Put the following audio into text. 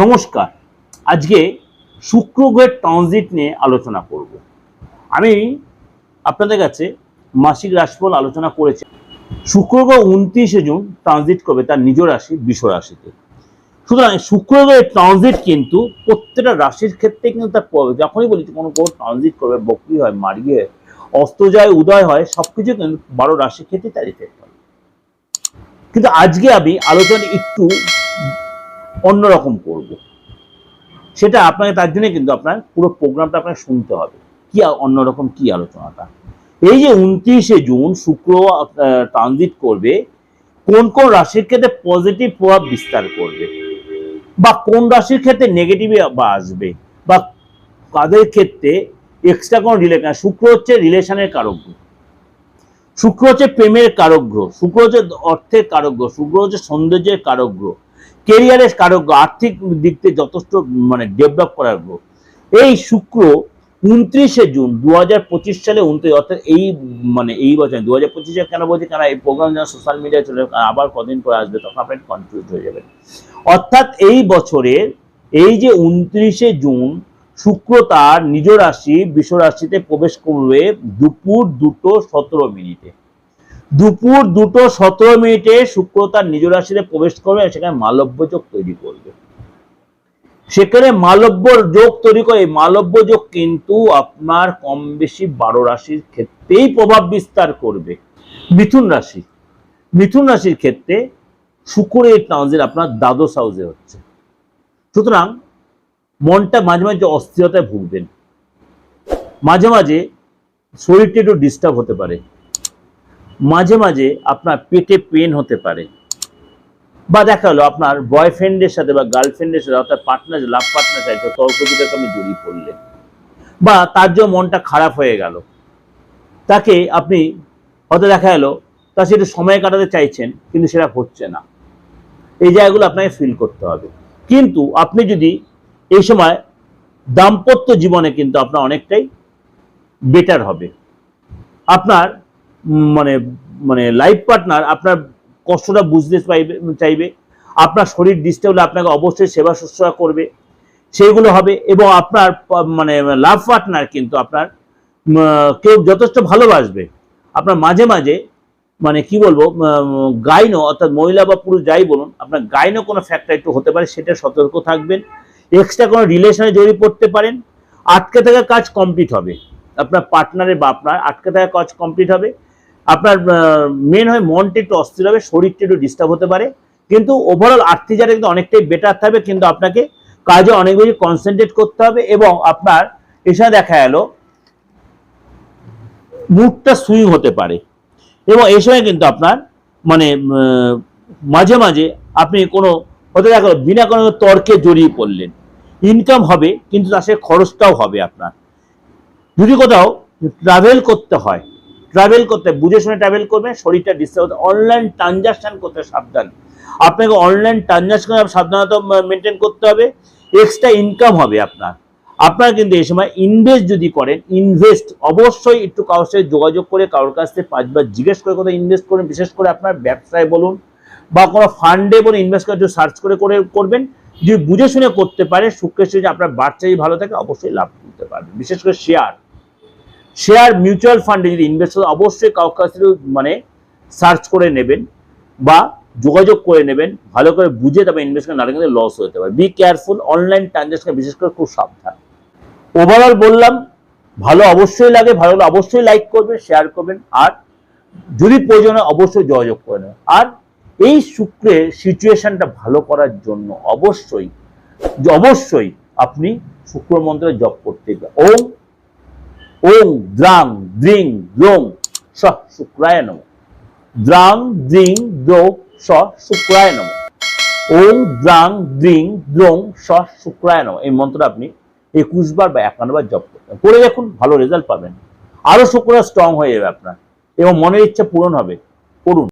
নমস্কার। আজকে শুক্র গ্রহের ট্রানজিট নিয়ে আলোচনা করব। আমি আপনাদের কাছে মাসিক রাশিফল আলোচনা করেছি। শুক্র গ্রহ উনত্রিশে জুন ট্রানজিট করবে তার নিজ রাশি, বিষ রাশিতে। সুতরাং শুক্র গ্রহের ট্রানজিট কিন্তু প্রত্যেকটা রাশির ক্ষেত্রে কিন্তু তার যখনই বলি কোনো গ্রহ ট্রানজিট করবে, বক্রি হয়, মার্গী হয়, অস্ত যায়, উদয় হয়, সবকিছু কিন্তু বারো রাশির ক্ষেত্রে তার ইফেক্ট হয় কিন্তু আজকে আমি আলোচনা একটু অন্যরকম করব। সেটা আপনাকে তার জন্য কিন্তু আপনার পুরো প্রোগ্রামটা আপনাকে শুনতে হবে। কি অন্যরকম কি আলোচনাটা? এই যে উনত্রিশে জুন শুক্র ট্রানজিট করবে, কোন কোন রাশির ক্ষেত্রে পজিটিভ প্রভাব বিস্তার করবে? বা কোন রাশির ক্ষেত্রে নেগেটিভ বা আসবে? বা কাদের ক্ষেত্রে এক্সট্রা কোন রিলেশন শুক্র হচ্ছে রিলেশনের কারক গ্রহ। শুক্র হচ্ছে প্রেমের কারক গ্রহ। শুক্র হচ্ছে অর্থের কারক গ্রহ। শুক্র হচ্ছে সৌন্দর্যের কারক গ্রহ। কেরিয়ারের গ্রহ, আর্থিক দিক থেকে যথেষ্ট মানে ডেভেলপ করার গ্রহ এই শুক্র উনত্রিশে জুন দুহাজার পঁচিশ সালে উনত্রিশ অর্থাৎ এই মানে এই বছর দু হাজার পঁচিশে কেন বলছি? কেন এই প্রোগ্রাম যেন সোশ্যাল মিডিয়ায় চলে আবার কদিন পরে আসবে তখন আপনি কনফিউজ হয়ে যাবেন। অর্থাৎ এই বছরের এই যে উনত্রিশে জুন শুক্র তার নিজ রাশি বিশ্ব রাশিতে প্রবেশ করবে দুপুর দুটো সতেরো মিনিটে। দুপুর দুটো সতেরো মিনিটে শুক্র তার নিজ রাশিতে প্রবেশ করবে সেখানে মালব্য যোগ তৈরি করবে। সেখানে মালব্য যোগ তৈরি করে মালব্য যোগ কিন্তু আপনার কম বেশি বারো রাশির ক্ষেত্রেই প্রভাব বিস্তার করবে। মিথুন রাশি, মিথুন রাশির ক্ষেত্রে শুক্রের ট্রানজিট আপনার দ্বাদশ হাউসে হচ্ছে। সুতরাং মনটা মাঝে মাঝে অস্থিরতায় ভুগবেন। মাঝে মাঝে শরীরটা একটু ডিস্টার্ব হতে পারে। মাঝে মাঝে আপনার পেটে পেন হতে পারে। বা দেখা হলো আপনার বয়ফ্রেন্ডের সাথে বা গার্লফ্রেন্ডের সাথে অর্থাৎ পার্টনার লাভ পার্টনার চাইতো তর্ক বিতর্কে আপনি জড়িয়ে পড়লেন। বা তার জন্য মনটা খারাপ হয়ে গেল, তাকে আপনি হয়তো দেখা গেলো তার সাথে সময় কাটাতে চাইছেন, কিন্তু সেটা হচ্ছে না। এই জায়গাগুলো আপনাকে ফিল করতে হবে। কিন্তু আপনি যদি এই সময় দাম্পত্য জীবনে কিন্তু আপনার অনেকটাই বেটার হবে। আপনার মানে মানে লাইফ পার্টনার আপনার কষ্টটা বুঝতে পাইবে চাইবে। আপনার শরীর ডিস্টার্ব হলে আপনাকে অবশ্যই সেবা শুশ্রূষা করবে। সেইগুলো হবে এবং আপনার মানে লাভ পার্টনার কিন্তু আপনার কেউ যথেষ্ট ভালোবাসবে। আপনার মাঝে মাঝে মানে কি বলব গাইনো, অর্থাৎ মহিলা বা পুরুষ যাই বলুন, আপনার গাইনো কোনো ফ্যাক্টর একটু হতে পারে, সেটা সতর্ক থাকবেন। এক্সট্রা কোনো রিলেশনে জড়িয়ে পড়তে পারেন, আটকে থাকা কাজ কমপ্লিট হবে। আপনার পার্টনারের বা আপনার আটকে থাকা কাজ কমপ্লিট হবে। আপনার মেন হয় মনটা একটু অস্থির হবে, শরীরটা একটু ডিস্টার্ব হতে পারে। কিন্তু ওভারঅল আর্থিক জায়গায় কিন্তু অনেকটাই বেটার থাকবে, কিন্তু আপনাকে কাজে অনেক বেশি কনসেন্ট্রেট করতে হবে এবং আপনার এখানে দেখা গেল, মুডটা সুইং হতে পারে। এবং এই সময় কিন্তু আপনার মানে মাঝে মাঝে আপনি কোনো হতে দেখা গেলো বিনা কোনো তর্কে জড়িয়ে পড়লেন। ইনকাম হবে, কিন্তু তার সাথে খরচটাও হবে আপনার। যদি কোথাও ট্রাভেল করতে হয় ট্রাভেল করতে, বুঝে শুনে ট্রাভেল করবেন, শরীরটা ডিস্টার্ব অনলাইন ট্রানজাকশন করতে সাবধান। আপনাকে অনলাইন ট্রানজাকশন সাবধানতা মেনটেন করতে হবে এক্সট্রা ইনকাম হবে আপনার। আপনারা কিন্তু এই সময় ইনভেস্ট যদি করেন ইনভেস্ট অবশ্যই একটু কারোর সাথে যোগাযোগ করে, কারোর কাছ থেকে পাঁচবার জিজ্ঞেস করে কোথাও ইনভেস্ট করুন বিশেষ করে আপনার ব্যবসায় বলুন বা কোনো ফান্ডে বলুন ইনভেস্ট করে সার্চ করে করে করবেন। যদি বুঝে শুনে করতে পারে, শুক্রের আপনার বাচ্চা যদি ভালো থাকে, অবশ্যই লাভ করতে পারবেন বিশেষ করে শেয়ার শেয়ার মিউচুয়াল ফান্ডে যদি ইনভেস্ট অবশ্যই কাউকে মানে সার্চ করে নেবেন বা যোগাযোগ করে নেবেন, ভালো করে বুঝে তবে ইনভেস্ট করে নাহলে কিন্তু লস হতে পারে। বি কেয়ারফুল অনলাইন ট্রানজাকশন বিশেষ করে খুব সাবধান। ওভারঅল বললাম, ভালো অবশ্যই লাগে, ভালো অবশ্যই লাইক করবেন শেয়ার করবেন, আর যদি প্রয়োজন হয় অবশ্যই যোগাযোগ করে নেবেন। আর এই শুক্রের সিচুয়েশনটা ভালো করার জন্য অবশ্যই অবশ্যই আপনি শুক্র মন্ত্রে জপ করতে ওম ওম দ্রাং দ্রিং দ্রোং স শুক্রায় নম। দ্রাং দ্রিং দ্রোং স শুক্রায় নম। ওং দ্রাং দ্রিং দ্রোং স শুক্রায় নম। এই মন্ত্রটা আপনি একুশ বার বা একান্ন বার জপ করবেন। করে দেখুন, ভালো রেজাল্ট পাবেন। আরও শুক্র স্ট্রং হয়ে যাবে আপনার। এবং মনের ইচ্ছা পূরণ হবে।